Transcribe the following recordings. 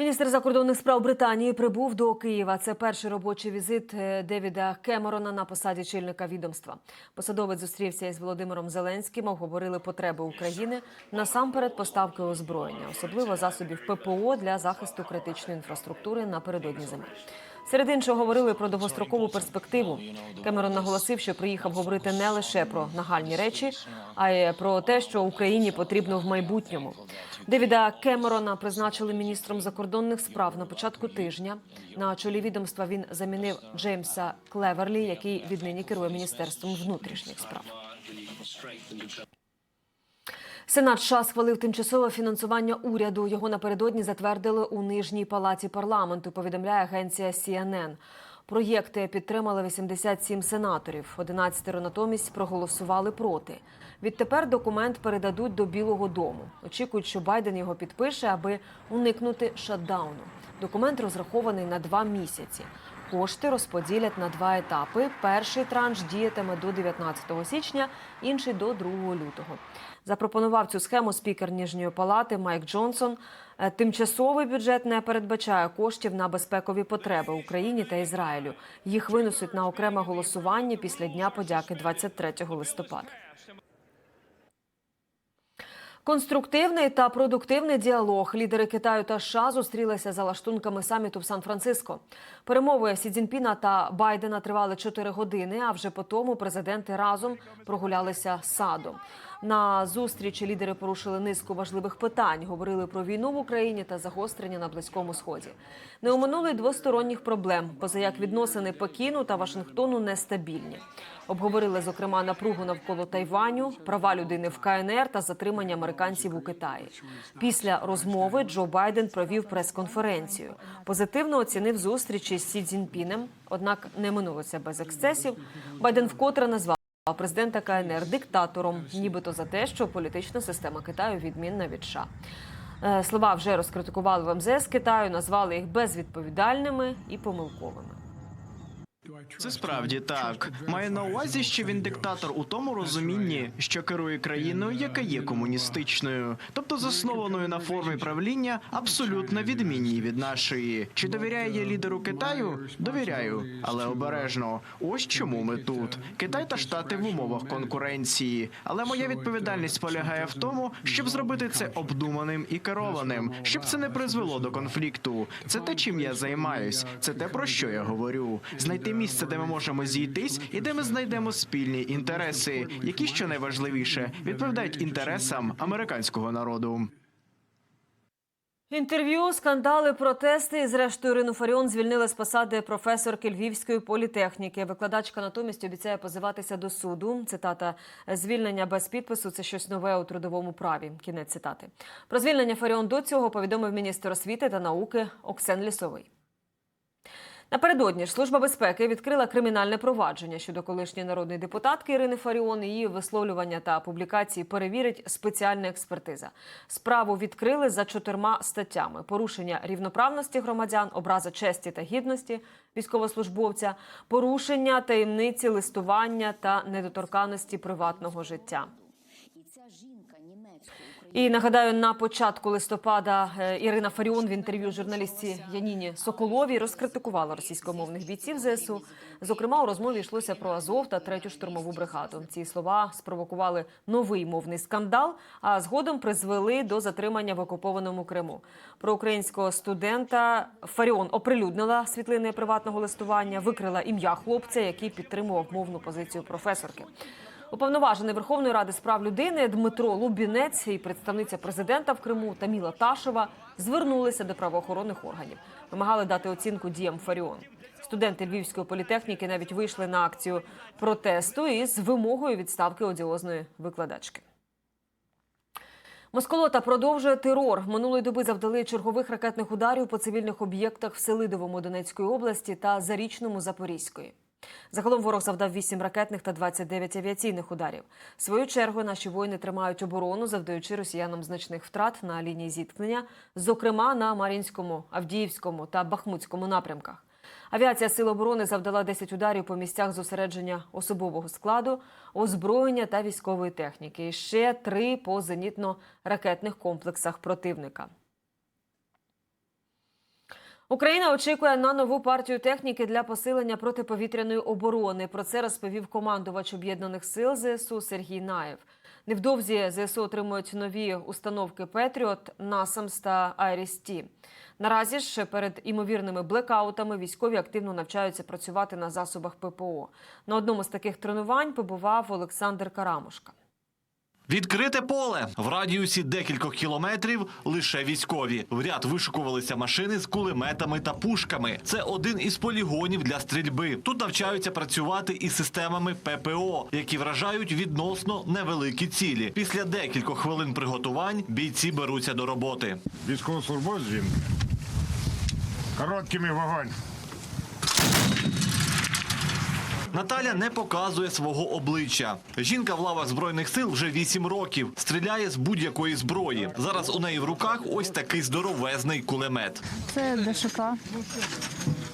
Міністр закордонних справ Британії прибув до Києва. Це перший робочий візит е, Девіда Кемерона на посаді чільника відомства. Посадовець зустрівся із Володимиром Зеленським, обговорили потреби України насамперед поставки озброєння, особливо засобів ППО для захисту критичної інфраструктури напередодні зими. Серед іншого говорили про довгострокову перспективу. Кемерон наголосив, що приїхав говорити не лише про нагальні речі, а й про те, що Україні потрібно в майбутньому. Девіда Кемерона призначили міністром закордонних справ на початку тижня. На чолі відомства він замінив Джеймса Клеверлі, який віднині керує міністерством внутрішніх справ. Сенат США схвалив тимчасове фінансування уряду. Його напередодні затвердили у нижній палаті парламенту. Повідомляє агенція CNN. Проєкти підтримали 87 сенаторів. 11 натомість проголосували проти. Відтепер документ передадуть до Білого Дому. Очікують, що Байден його підпише, аби уникнути шатдауну. Документ розрахований на два місяці. Кошти розподілять на два етапи. Перший транш діятиме до 19 січня, інший до 2 лютого. Запропонував цю схему спікер Ніжньої палати Майк Джонсон. Е, Тимчасовий бюджет не передбачає коштів на безпекові потреби Україні та Ізраїлю. Їх винесуть на окреме голосування після Дня подяки 23 листопада. Конструктивний та продуктивний діалог. Лідери Китаю та США зустрілися за лаштунками саміту в Сан-Франциско. Перемови Сі Цзіньпіна та Байдена тривали 4 години. А вже по тому президенти разом прогулялися садом. На зустрічі лідери порушили низку важливих питань. Говорили про війну в Україні та загострення на близькому сході. Не оминули двосторонніх проблем, поза як відносини Пекіну та Вашингтону нестабільні. Обговорили зокрема напругу навколо Тайваню, права людини в КНР та затримання американців у Китаї. Після розмови Джо Байден провів прес-конференцію. Позитивно оцінив зустрічі з Сі Цзіньпінем, однак не минулося без ексцесів. Байден вкотре назвав президента КНР диктатором, нібито за те, що політична система Китаю відмінна від США. Е, Слова вже розкритикували в МЗС Китаю, назвали їх безвідповідальними і помилковими. Це справді так. Має на увазі, що він диктатор у тому розумінні, що керує країною, яка є комуністичною, тобто заснованою на формі правління, абсолютно відмінній від нашої. Чи довіряє я лідеру Китаю? Довіряю, але обережно. Ось чому ми тут. Китай та Штати в умовах конкуренції. Але моя відповідальність полягає в тому, щоб зробити це обдуманим і керованим, щоб це не призвело до конфлікту. Це те, чим я займаюсь. Це те, про що я говорю. Знайти місце, де ми можемо зійтись, і де ми знайдемо спільні інтереси, які що найважливіше відповідають інтересам американського народу. Інтерв'ю, скандали, протести і зрештою Ірину Фаріон звільнили з посади професорки Львівської політехніки. Викладачка натомість обіцяє позиватися до суду. Цитата звільнення без підпису це щось нове у трудовому праві. Кінець цитати. Про звільнення Фаріон до цього повідомив міністр освіти та науки Оксен Лісовий. Напередодні ж служба безпеки відкрила кримінальне провадження щодо колишньої народної депутатки Ірини Фаріон. Її висловлювання та публікації перевірить спеціальна експертиза. Справу відкрили за чотирма статтями: порушення рівноправності громадян, образа честі та гідності військовослужбовця, порушення таємниці листування та недоторканності приватного життя. І ця жінка німецької І нагадаю, на початку листопада е, Ірина Фаріон в інтерв'ю журналістці Яніні Соколовій розкритикувала російськомовних бійців ЗСУ. Зокрема, у розмові йшлося про Азов та третю штурмову бригаду. Ці слова спровокували новий мовний скандал, а згодом призвели до затримання в окупованому Криму. Про українського студента Фаріон оприлюднила світлини приватного листування, викрила ім'я хлопця, який підтримував мовну позицію професорки. Уповноважений Верховної Ради з прав людини Дмитро Лубінець і представниця президента в Криму Таміла Ташева звернулися до правоохоронних органів. Вимагали дати оцінку діям Фаріон. Студенти Львівської політехніки навіть вийшли на акцію протесту із вимогою відставки одіозної викладачки. Москолота продовжує терор. Минулої доби завдали чергових ракетних ударів по цивільних об'єктах в Селидовому Донецької області та Зарічному Запорізької. Загалом ворог завдав 8 ракетних та 29 авіаційних ударів. В свою чергу наші воїни тримають оборону, завдаючи росіянам значних втрат на лінії зіткнення, зокрема на Мар'їнському, Авдіївському та Бахмутському напрямках. Авіація Сил оборони завдала 10 ударів по місцях зосередження особового складу, озброєння та військової техніки. І ще три по зенітно-ракетних комплексах противника. Україна очікує на нову партію техніки для посилення протиповітряної оборони. Про це розповів командувач об'єднаних сил ЗСУ Сергій Наєв. Невдовзі ЗСУ отримують нові установки Петріот, Насамс та Айріс-Ті. Наразі ж перед імовірними блекаутами військові активно навчаються працювати на засобах ППО. На одному з таких тренувань побував Олександр Карамушка. Відкрите поле в радіусі декількох кілометрів лише військові. В ряд вишукувалися машини з кулеметами та пушками. Це один із полігонів для стрільби. Тут навчаються працювати із системами ППО, які вражають відносно невеликі цілі. Після декількох хвилин приготувань бійці беруться до роботи. Військовослужбовець жінка. Короткими вогонь. Наталя не показує свого обличчя. Жінка в лавах збройних сил вже 8 років. Стріляє з будь-якої зброї. Зараз у неї в руках ось такий здоровезний кулемет. Це ДШК.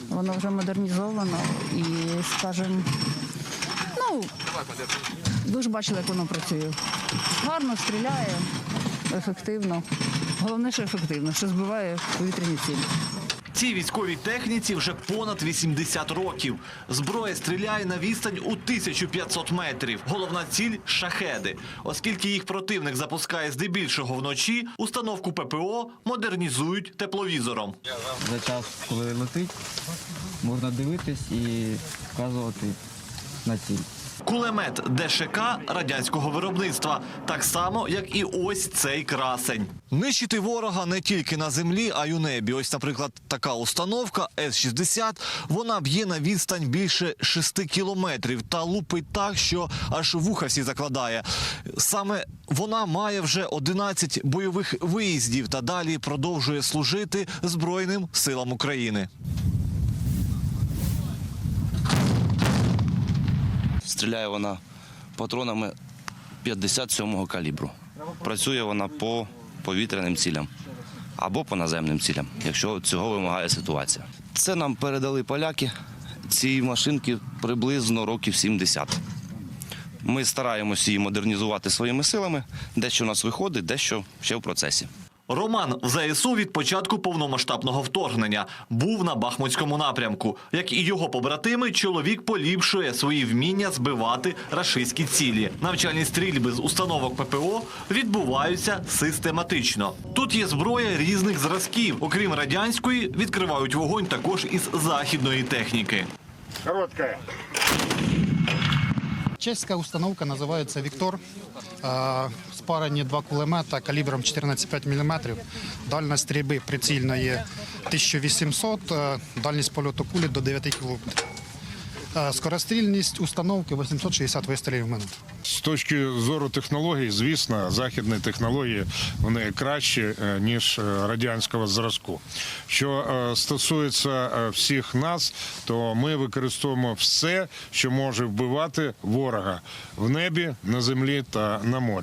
Воно вже модернізовано і, скажімо, ну, ви ж бачили, як воно працює. Гарно стріляє, ефективно. Головне, що ефективно, що збиває повітряні цілі. Цій військовій техніці вже понад 80 років. Зброя стріляє на відстань у 1500 метрів. Головна ціль шахеди. Оскільки їх противник запускає здебільшого вночі, установку ППО модернізують тепловізором. за час, коли летить, можна дивитись і вказувати на ціль. Кулемет ДШК радянського виробництва, так само, як і ось цей красень. Нищити ворога не тільки на землі, а й у небі. Ось, наприклад, така установка С-60. Вона б'є на відстань більше 6 кілометрів та лупить так, що аж вуха всі закладає. Саме вона має вже 11 бойових виїздів та далі продовжує служити Збройним силам України. Стріляє вона патронами 57-го калібру. Працює вона по повітряним цілям або по наземним цілям, якщо цього вимагає ситуація. Це нам передали поляки. Ці машинки приблизно років 70. Ми стараємося її модернізувати своїми силами. Дещо у нас виходить, дещо ще в процесі. Роман в ЗСУ від початку повномасштабного вторгнення був на Бахмутському напрямку. Як і його побратими, чоловік поліпшує свої вміння збивати рашистські цілі. Навчальні стрільби з установок ППО відбуваються систематично. Тут є зброя різних зразків. Окрім радянської, відкривають вогонь також із західної техніки. Короткая. Чеська установка називається Віктор. Е, Спарені два кулемета калібром 14,5 мм. Дальність стрільби прицільної 1800, е, дальність польоту кулі до 9 км. Скорострільність установки 860 вистрілів в минуту. З точки зору технологій, звісно, західні технології вони кращі е, ніж е, радянського зразку. Що е, стосується всіх нас, то ми використовуємо все, що може вбивати ворога в небі, на землі та на морі.